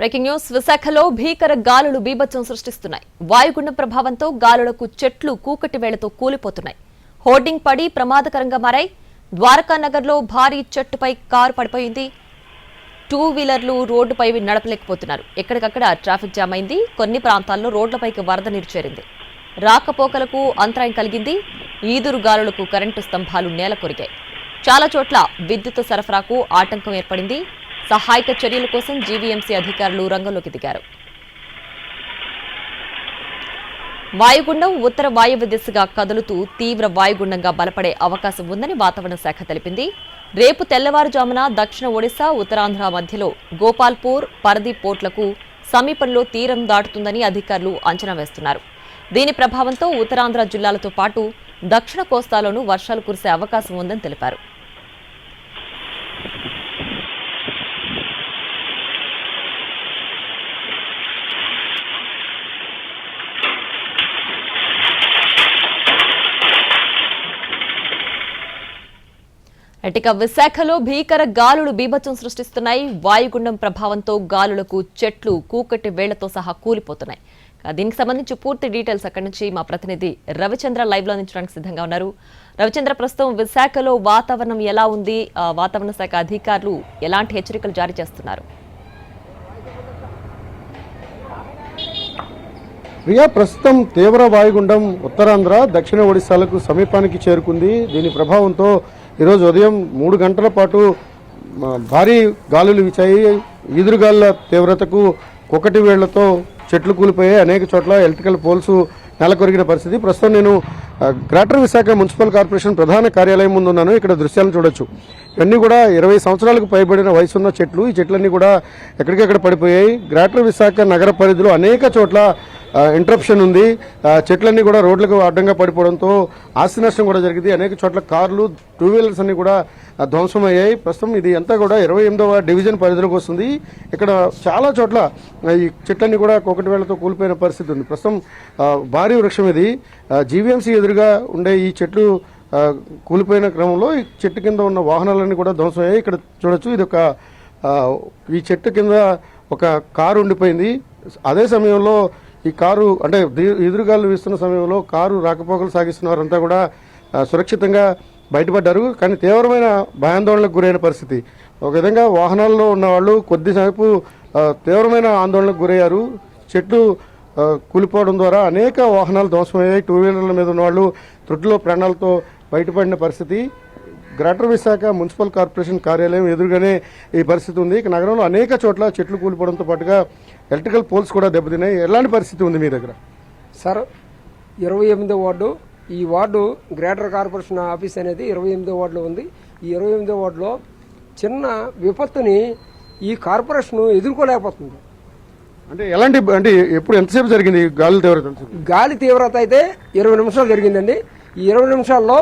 Breaking news. విశాఖలో భీకర గాలులు బీభత్సం సృష్టిస్తున్నాయి. వాయుగుండం ప్రభావంతో గాలులకు చెట్లు కూకటి వేళతో కూలిపోతున్నాయి. హోర్డింగ్ పడి ప్రమాదకరంగా మారాయి. ద్వారకా నగర్లో భారీ చెట్టుపై కారు పడిపోయింది. టూ వీలర్లు రోడ్డుపై నడపలేకపోతున్నారు. ఎక్కడికక్కడ ట్రాఫిక్ జామ్ అయింది. కొన్ని ప్రాంతాల్లో రోడ్లపైకి వరద నీరు చేరింది. రాకపోకలకు అంతరాయం కలిగింది. ఈదురు గాలులకు కరెంటు స్తంభాలు నేల కొరిగాయి చాలా చోట్ల విద్యుత్ సరఫరాకు ఆటంకం ఏర్పడింది. సహాయక చర్యల కోసం జీవీఎంసీ అధికారులు రంగంలోకి దిగారు. వాయుగుండం ఉత్తర వాయువ్య దిశగా కదులుతూ తీవ్ర వాయుగుండంగా బలపడే అవకాశం ఉందని వాతావరణ శాఖ తెలిపింది. రేపు తెల్లవారుజామున దక్షిణ ఒడిశా ఉత్తరాంధ్ర మధ్యలో గోపాల్పూర్ పరదీప్ పోర్ట్లకు సమీపంలో తీరం దాటుతుందని అధికారులు అంచనా వేస్తున్నారు. దీని ప్రభావంతో ఉత్తరాంధ్ర జిల్లాలతో పాటు దక్షిణ కోస్తాలోనూ వర్షాలు కురిసే అవకాశం ఉందని తెలిపారు. ఎటిక విశాఖలో భీకర గాలులు బీభత్సం సృష్టిస్తున్నాయి. వాయుగుండం ప్రభావంతో గాలులకు చెట్లు కూకటి వేళ్ళతో సహా కూలిపోతున్నాయి. దీనికి సంబంధించి పూర్తి డీటెయిల్స్ అక్కడి నుంచి మా ప్రతినిధి రవిచంద్ర లైవ్లో అందించడానికి సిద్ధంగా ఉన్నారు. రవిచంద్ర ప్రస్తుతం విశాఖలో వాతావరణం ఎలా ఉంది? ఆ, వాతావరణ శాఖ అధికారులు ఎలాంటి హెచ్చరికలు జారీ చేస్తున్నారు? ప్రియా ప్రస్తుతం తీవ్ర వాయుగుండం ఉత్తరాంధ్ర దక్షిణ ఒడిశాలకు సమీపానికి చేరుకుంది. దీని ప్రభావంతో ఈరోజు ఉదయం మూడు గంటల పాటు భారీ గాలులు వీచాయి. ఈదురుగాలుల తీవ్రతకు ఒకటి వేళ్ళతో చెట్లు కూలిపోయాయి. అనేక చోట్ల ఎలక్ట్రికల్ పోల్స్ నెలకొరిగిన పరిస్థితి. ప్రస్తుతం నేను గ్రేటర్ విశాఖ మున్సిపల్ కార్పొరేషన్ ప్రధాన కార్యాలయం ముందున్నాను ఇక్కడ దృశ్యాలను చూడొచ్చు. ఇవన్నీ కూడా ఇరవై సంవత్సరాలకు పైబడిన వయసున్న చెట్లు. ఈ చెట్లన్నీ కూడా ఎక్కడికెక్కడ పడిపోయాయి. గ్రేటర్ విశాఖ నగర పరిధిలో అనేక చోట్ల ఇంటరప్షన్ ఉంది. చెట్లన్నీ కూడా రోడ్లకు అడ్డంగా పడిపోవడంతో ఆస్తి నష్టం కూడా జరిగింది. అనేక చోట్ల కార్లు టూ వీలర్స్ అన్ని కూడా ధ్వంసం ధ్వంసమయ్యాయి. ప్రస్తుతం ఇది అంతా కూడా ఇరవై ఎనిమిదవ డివిజన్ పరిధిలోకి వస్తుంది. ఇక్కడ చాలా చోట్ల ఈ చెట్లన్నీ కూడా ఒకటి వేళ్ళతో కూలిపోయిన పరిస్థితి ఉంది. ప్రస్తుతం భారీ వృక్షం ఇది. జీవీఎంసీ ఎదురుగా ఉండే ఈ చెట్లు కూలిపోయిన క్రమంలో ఈ చెట్టు కింద ఉన్న వాహనాలన్నీ కూడా ధ్వంసమయ్యాయి. ఇక్కడ చూడొచ్చు ఇది ఒక ఈ చెట్టు కింద ఒక కారు ఉండిపోయింది. అదే సమయంలో ఈ కారు అంటే ఎదురుగాలు వీస్తున్న సమయంలో కారు రాకపోకలు సాగిస్తున్న వారంతా కూడా సురక్షితంగా బయటపడ్డారు. కానీ తీవ్రమైన భయాందోళనకు గురైన పరిస్థితి. ఒక విధంగా వాహనాల్లో ఉన్న వాళ్ళు కొద్దిసేపు తీవ్రమైన ఆందోళనకు గురయ్యారు. చెట్లు కూలిపోవడం ద్వారా అనేక వాహనాలు ధ్వంసమయ్యాయి. టూ వీలర్ల మీద ఉన్న వాళ్ళు ప్రాణాలతో బయటపడిన పరిస్థితి. గ్రేటర్ విశాఖ మున్సిపల్ కార్పొరేషన్ కార్యాలయం ఎదురుగానే ఈ పరిస్థితి ఉంది. ఇక నగరంలో అనేక చోట్ల చెట్లు కూలిపోవడంతో పాటుగా ఎలక్ట్రికల్ పోల్స్ కూడా దెబ్బతిన్నాయి. ఎలాంటి పరిస్థితి ఉంది మీ దగ్గర? సార్ ఇరవై ఎనిమిదో వార్డు. ఈ వార్డు గ్రేటర్ కార్పొరేషన్ ఆఫీస్ అనేది ఇరవై ఎనిమిదో వార్డులో ఉంది. ఈ ఇరవై ఎనిమిదో వార్డులో చిన్న విపత్తుని ఈ కార్పొరేషన్ ఎదుర్కోలేకపోతుంది. అంటే ఎలాంటి అంటే ఎప్పుడు ఎంతసేపు జరిగింది గాలి తీవ్రత? గాలి తీవ్రత అయితే ఇరవై నిమిషాలు జరిగిందండి. ఈ ఇరవై నిమిషాల్లో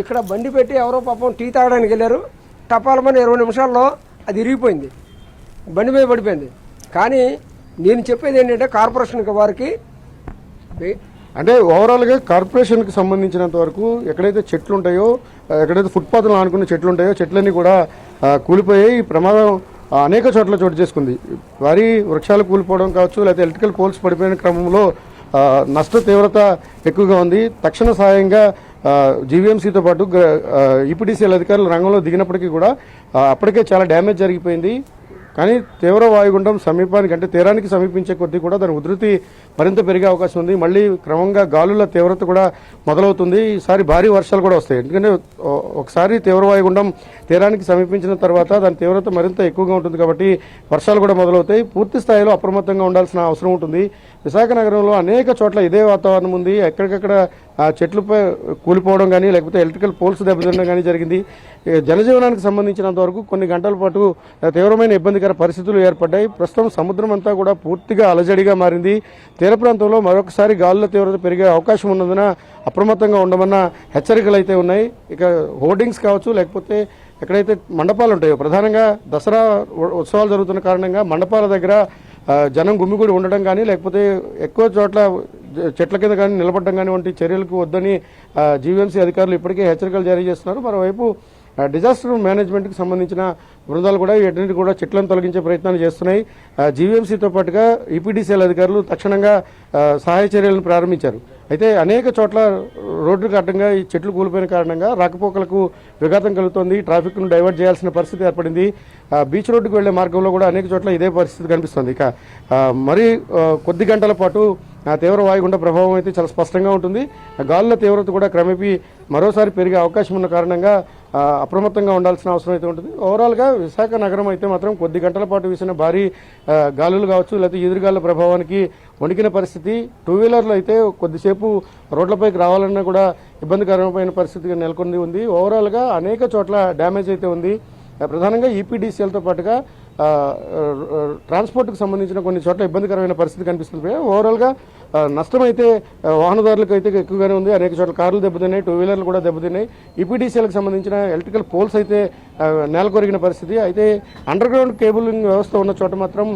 ఇక్కడ బండి పెట్టి ఎవరో పాపం టీ తాగడానికి వెళ్ళారు. టపాలమని ఇరవై నిమిషాల్లో అది ఇరిగిపోయింది. బండి మీద పడిపోయింది. కానీ నేను చెప్పేది ఏంటంటే కార్పొరేషన్ వారికి అంటే ఓవరాల్గా కార్పొరేషన్కి సంబంధించినంత వరకు ఎక్కడైతే చెట్లు ఉంటాయో ఎక్కడైతే ఫుట్పాత్లు ఆనుకున్న చెట్లు ఉంటాయో చెట్లన్నీ కూడా కూలిపోయాయి ఈ ప్రమాదం అనేక చోట్ల చోటు చేసుకుంది. వారి వృక్షాలు కూలిపోవడం కావచ్చు లేకపోతే ఎలక్ట్రికల్ పోల్స్ పడిపోయిన క్రమంలో నష్ట తీవ్రత ఎక్కువగా ఉంది. తక్షణ సహాయంగా జీవీఎంసీతో పాటు ఈపీటీసీఎల్ అధికారులు రంగంలో దిగినప్పటికీ కూడా అప్పటికే చాలా డ్యామేజ్ జరిగిపోయింది. కానీ తీవ్ర వాయుగుండం సమీపానికి అంటే తీరానికి సమీపించే కొద్దీ కూడా దాని ఉధృతి మరింత పెరిగే అవకాశం ఉంది. మళ్ళీ క్రమంగా గాలుల తీవ్రత కూడా మొదలవుతుంది. ఈసారి భారీ వర్షాలు కూడా వస్తాయి. ఎందుకంటే ఒకసారి తీవ్ర వాయుగుండం తీరానికి సమీపించిన తర్వాత దాని తీవ్రత మరింత ఎక్కువగా ఉంటుంది కాబట్టి వర్షాలు కూడా మొదలవుతాయి. పూర్తి స్థాయిలో అప్రమత్తంగా ఉండాల్సిన అవసరం ఉంటుంది. విశాఖ నగరంలో అనేక చోట్ల ఇదే వాతావరణం ఉంది. ఎక్కడికక్కడ ఆ చెట్లపై కూలిపోవడం కానీ లేకపోతే ఎలక్ట్రికల్ పోల్స్ దెబ్బతినడం కానీ జరిగింది. జనజీవనానికి సంబంధించినంత వరకు కొన్ని గంటల పాటు తీవ్రమైన ఇబ్బందికర పరిస్థితులు ఏర్పడ్డాయి. ప్రస్తుతం సముద్రం అంతా కూడా పూర్తిగా అలజడిగా మారింది. తీర ప్రాంతంలో మరొకసారి గాలుల తీవ్రత పెరిగే అవకాశం ఉన్నందున అప్రమత్తంగా ఉండమన్న హెచ్చరికలు అయితే ఉన్నాయి. ఇక హోర్డింగ్స్ కావచ్చు లేకపోతే ఎక్కడైతే మండపాలు ఉంటాయో ప్రధానంగా దసరా ఉత్సవాలు జరుగుతున్న కారణంగా మండపాల దగ్గర జనం గుమ్మిగూడి ఉండడం కానీ లేకపోతే ఎక్కువ చోట్ల చెట్ల కింద కానీ నిలబడడం కానీ వంటి చర్యలకు వద్దని జీవీఎంసీ అధికారులు ఇప్పటికే హెచ్చరికలు జారీ చేస్తున్నారు. మరోవైపు డిజాస్టర్ మేనేజ్మెంట్కి సంబంధించిన బృందాలు కూడా వీటన్నిటి కూడా చెట్లను తొలగించే ప్రయత్నాలు చేస్తున్నాయి. జీవీఎంసీతో పాటుగా ఈపీడీసీఎల్ అధికారులు తక్షణంగా సహాయ చర్యలను ప్రారంభించారు. అయితే అనేక చోట్ల రోడ్డుకు అడ్డంగా ఈ చెట్లు కూలిపోయిన కారణంగా రాకపోకలకు విఘాతం కలుగుతోంది. ట్రాఫిక్ను డైవర్ట్ చేయాల్సిన పరిస్థితి ఏర్పడింది. బీచ్ రోడ్డుకు వెళ్ళే మార్గంలో కూడా అనేక చోట్ల ఇదే పరిస్థితి కనిపిస్తుంది. ఇక మరీ మరి కొద్ది గంటల పాటు ఆ తీవ్ర వాయుగుండ ప్రభావం అయితే చాలా స్పష్టంగా ఉంటుంది. ఆ గాలుల తీవ్రత కూడా క్రమేపీ మరోసారి పెరిగే అవకాశం ఉన్న కారణంగా అప్రమత్తంగా ఉండాల్సిన అవసరం అయితే ఉంటుంది. ఓవరాల్గా విశాఖ నగరం అయితే మాత్రం కొద్ది గంటల పాటు వీసిన భారీ గాలులు కావచ్చు లేకపోతే ఎదురుగాల ప్రభావానికి వణికిన పరిస్థితి. టూ వీలర్లు అయితే కొద్దిసేపు రోడ్లపైకి రావాలన్నా కూడా ఇబ్బందికరమైన పరిస్థితిగా నెలకొంది ఉంది. ఓవరాల్గా అనేక చోట్ల డ్యామేజ్ అయితే ఉంది. ప్రధానంగా ఈపీడీసీఎల్తో పాటుగా ట్రాన్స్పోర్ట్కి సంబంధించిన కొన్ని చోట్ల ఇబ్బందికరమైన పరిస్థితి కనిపిస్తుంది. ఓవరాల్గా నష్టమైతే నష్టం అయితే వాహనదారులకు అయితే ఎక్కువగానే ఉంది. అనేక చోట్ల కార్లు దెబ్బతిన్నాయి టూ వీలర్లు కూడా దెబ్బతిన్నాయి. ఈపీడీసీలకు సంబంధించిన ఎలక్ట్రికల్ పోల్స్ అయితే నెలకొరిగిన పరిస్థితి. అయితే అండర్ గ్రౌండ్ కేబులింగ్ వ్యవస్థ ఉన్న చోట మాత్రం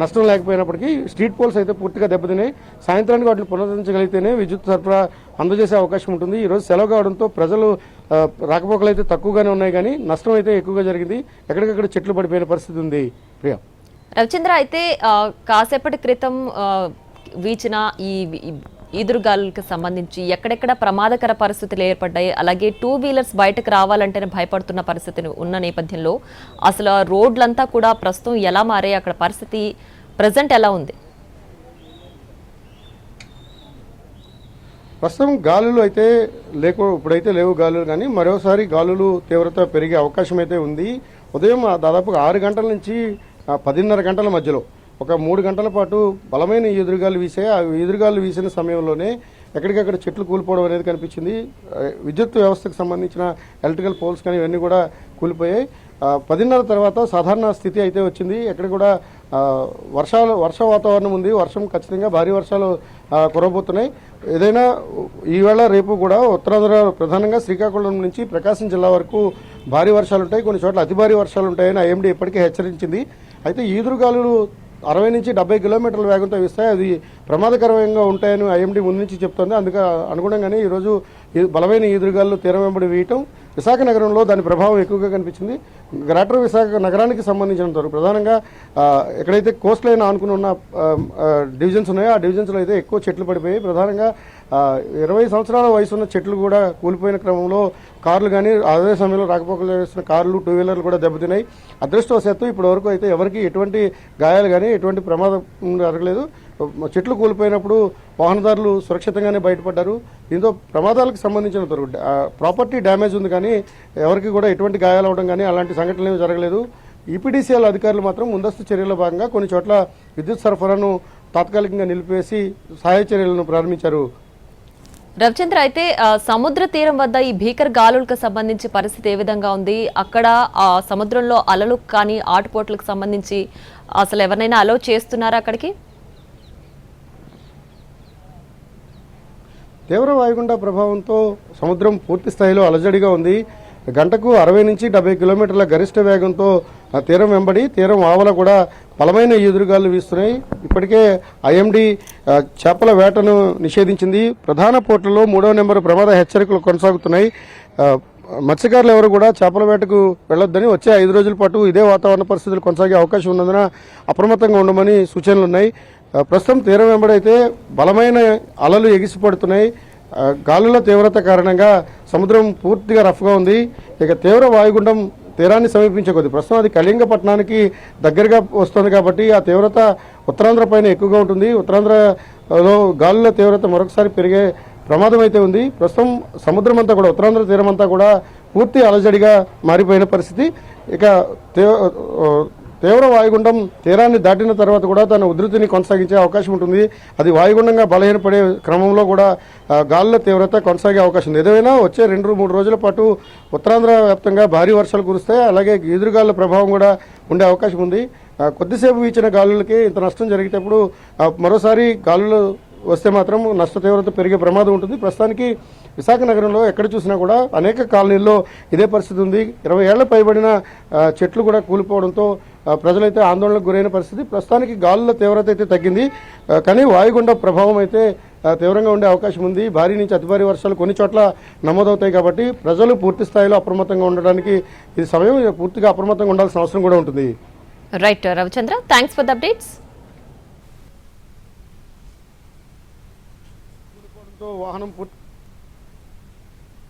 నష్టం లేకపోయినప్పటికీ స్ట్రీట్ పోల్స్ అయితే పూర్తిగా దెబ్బతిన్నాయి. సాయంత్రానికి వాటిని పునరుద్ధరించగలిగితేనే విద్యుత్ సరఫరా అందజేసే అవకాశం ఉంటుంది. ఈరోజు సెలవు కావడంతో ప్రజలు రాకపోకలు అయితే తక్కువగానే ఉన్నాయి కానీ నష్టం అయితే ఎక్కువగా జరిగింది. ఎక్కడికక్కడ చెట్లు పడిపోయిన పరిస్థితి ఉంది. ప్రియా. రవిచంద్ర అయితే కాసేపటి క్రితం వీచిన ఈ ఈ ఈదురుగాలులకు సంబంధించి ఎక్కడెక్కడ ప్రమాదకర పరిస్థితులు ఏర్పడ్డాయి అలాగే టూ వీలర్స్ బయటకు రావాలంటేనే భయపడుతున్న పరిస్థితి ఉన్న నేపథ్యంలో అసలు రోడ్లంతా కూడా ప్రస్తుతం ఎలా మారాయి అక్కడ పరిస్థితి ప్రజెంట్ ఎలా ఉంది? ప్రస్తుతం గాలులు అయితే లేకు ఇప్పుడైతే లేవు గాలులు కానీ మరోసారి గాలులు తీవ్రత పెరిగే అవకాశం అయితే ఉంది. ఉదయం దాదాపుగా ఆరు గంటల నుంచి పదిన్నర గంటల మధ్యలో ఒక మూడు గంటల పాటు బలమైన ఎదురుగాలు వీసాయి ఆ ఎదురుగాలు వీసిన సమయంలోనే ఎక్కడికక్కడ చెట్లు కూలిపోవడం అనేది కనిపించింది. విద్యుత్ వ్యవస్థకు సంబంధించిన ఎలక్ట్రికల్ పోల్స్ కానీ ఇవన్నీ కూడా కూలిపోయాయి. పదిన్నర తర్వాత సాధారణ స్థితి అయితే వచ్చింది. ఎక్కడ కూడా వర్షాలు వర్ష వాతావరణం ఉంది. వర్షం ఖచ్చితంగా భారీ వర్షాలు కురబోతున్నాయి. ఏదైనా ఈవేళ రేపు కూడా ఉత్తరాంధ్ర ప్రధానంగా శ్రీకాకుళం నుంచి ప్రకాశం జిల్లా వరకు భారీ వర్షాలు ఉంటాయి. కొన్ని చోట్ల అతి భారీ వర్షాలు ఉంటాయని ఐఎండీ ఇప్పటికే హెచ్చరించింది. అయితే ఈదురుగాలులు అరవై నుంచి డెబ్బై కిలోమీటర్ల వేగంతో వీస్తాయి. అది ప్రమాదకరంగా ఉంటాయని ఐఎండీ ముందు నుంచి చెప్తోంది. అందుకే అనుగుణంగానే ఈరోజు ఈ బలమైన ఈదురుగాలు తీరం వెంబడి వేయటం విశాఖ నగరంలో దాని ప్రభావం ఎక్కువగా కనిపించింది. గ్రేటర్ విశాఖ నగరానికి సంబంధించినంత వరకు ప్రధానంగా ఎక్కడైతే కోస్ట్ లైన్ ఆనుకుని ఉన్న డివిజన్స్ ఉన్నాయో ఆ డివిజన్స్లో అయితే ఎక్కువ చెట్లు పడిపోయాయి. ప్రధానంగా ఇరవై సంవత్సరాల వయసు ఉన్న చెట్లు కూడా కూలిపోయిన క్రమంలో కార్లు కానీ అదే సమయంలో రాకపోకలు చేస్తున్న కార్లు టూ వీలర్లు కూడా దెబ్బతిన్నాయి. అదృష్టవశాత్తు ఇప్పటి వరకు అయితే ఎవరికి ఎటువంటి గాయాలు కానీ ఎటువంటి ప్రమాదం జరగలేదు. చెట్లు కూలిపోయినప్పుడు వాహనదారులు సురక్షితంగానే బయటపడ్డారు. దీంతో ప్రమాదాలకు సంబంధించిన ప్రాపర్టీ డ్యామేజ్ ఉంది కానీ ఎవరికి కూడా ఎటువంటి గాయాలు అవడం కానీ అలాంటి సంఘటనలు ఏమి జరగలేదు. ఈపీడీసీఎల్ అధికారులు మాత్రం ముందస్తు చర్యల భాగంగా కొన్ని చోట్ల విద్యుత్ సరఫరాను తాత్కాలికంగా నిలిపివేసి సహాయ చర్యలను ప్రారంభించారు. రవిచంద్ర అయితే సముద్ర తీరం వద్ద ఈ భీకర గాలులకు సంబంధించి పరిస్థితి ఏ విధంగా ఉంది? అక్కడ ఆ సముద్రంలో అలలు కానీ ఆటుపోట్లకు సంబంధించి అసలు ఎవరినైనా అలో చేస్తున్నారా అక్కడికి? తీవ్ర వాయుగుండ ప్రభావంతో సముద్రం పూర్తి స్థాయిలో అలజడిగా ఉంది. గంటకు అరవై నుంచి డెబ్బై కిలోమీటర్ల గరిష్ట వేగంతో తీరం వెంబడి తీరం ఆవల కూడా బలమైన ఎదురుగాలు వీస్తున్నాయి. ఇప్పటికే ఐఎండి చేపల వేటను నిషేధించింది. ప్రధాన పోర్టుల్లో మూడో నెంబర్ ప్రమాద హెచ్చరికలు కొనసాగుతున్నాయి. మత్స్యకారులు ఎవరు కూడా చేపల వేటకు వెళ్ళొద్దని వచ్చే ఐదు రోజుల పాటు ఇదే వాతావరణ పరిస్థితులు కొనసాగే అవకాశం ఉన్నందున అప్రమత్తంగా ఉండమని సూచనలు ఉన్నాయి ప్రస్తుతం తీరం వెంబడైతే బలమైన అలలు ఎగిసిపడుతున్నాయి. గాలుల తీవ్రత కారణంగా సముద్రం పూర్తిగా రఫ్గా ఉంది. ఇక తీవ్ర వాయుగుండం తీరాన్ని సమీపించే కొద్ది. ప్రస్తుతం అది కళింగపట్నానికి దగ్గరగా వస్తుంది కాబట్టి ఆ తీవ్రత ఉత్తరాంధ్ర పైన ఎక్కువగా ఉంటుంది. ఉత్తరాంధ్రలో గాలుల తీవ్రత మరొకసారి పెరిగే ప్రమాదం అయితే ఉంది. ప్రస్తుతం సముద్రం అంతా కూడా ఉత్తరాంధ్ర తీరం అంతా కూడా పూర్తి అలజడిగా మారిపోయిన పరిస్థితి. ఇక తీవ్ర వాయుగుండం తీరాన్ని దాటిన తర్వాత కూడా తన ఉధృతిని కొనసాగించే అవకాశం ఉంటుంది. అది వాయుగుండంగా బలహీనపడే క్రమంలో కూడా గాలుల తీవ్రత కొనసాగే అవకాశం ఉంది. ఏదైనా వచ్చే రెండు మూడు రోజుల పాటు ఉత్తరాంధ్ర వ్యాప్తంగా భారీ వర్షాలు కురుస్తాయి. అలాగే ఎదురుగాలుల ప్రభావం కూడా ఉండే అవకాశం ఉంది. కొద్దిసేపు వీచిన గాలులకి ఇంత నష్టం జరిగేటప్పుడు మరోసారి గాలులు వస్తే మాత్రం నష్ట తీవ్రత పెరిగే ప్రమాదం ఉంటుంది. ప్రస్తుతానికి విశాఖ నగరంలో ఎక్కడ చూసినా కూడా అనేక కాలనీల్లో ఇదే పరిస్థితి ఉంది. ఇరవై ఏళ్ళ పైబడిన చెట్లు కూడా కూలిపోవడంతో ప్రజలైతే ఆందోళనకు గురైన పరిస్థితి. ప్రస్తుతానికి గాలుల తీవ్రత అయితే తగ్గింది. కానీ వాయుగుండ ప్రభావం అయితే తీవ్రంగా ఉండే అవకాశం ఉంది. భారీ నుంచి అతి భారీ వర్షాలు కొన్ని చోట్ల నమోదవుతాయి కాబట్టి ప్రజలు పూర్తి స్థాయిలో అప్రమత్తంగా ఉండడానికి ఇది సమయం పూర్తిగా అప్రమత్తంగా ఉండాల్సిన అవసరం కూడా ఉంటుంది. Right Ravichandra thanks for the అప్డేట్స్తో వాహనం పూర్తి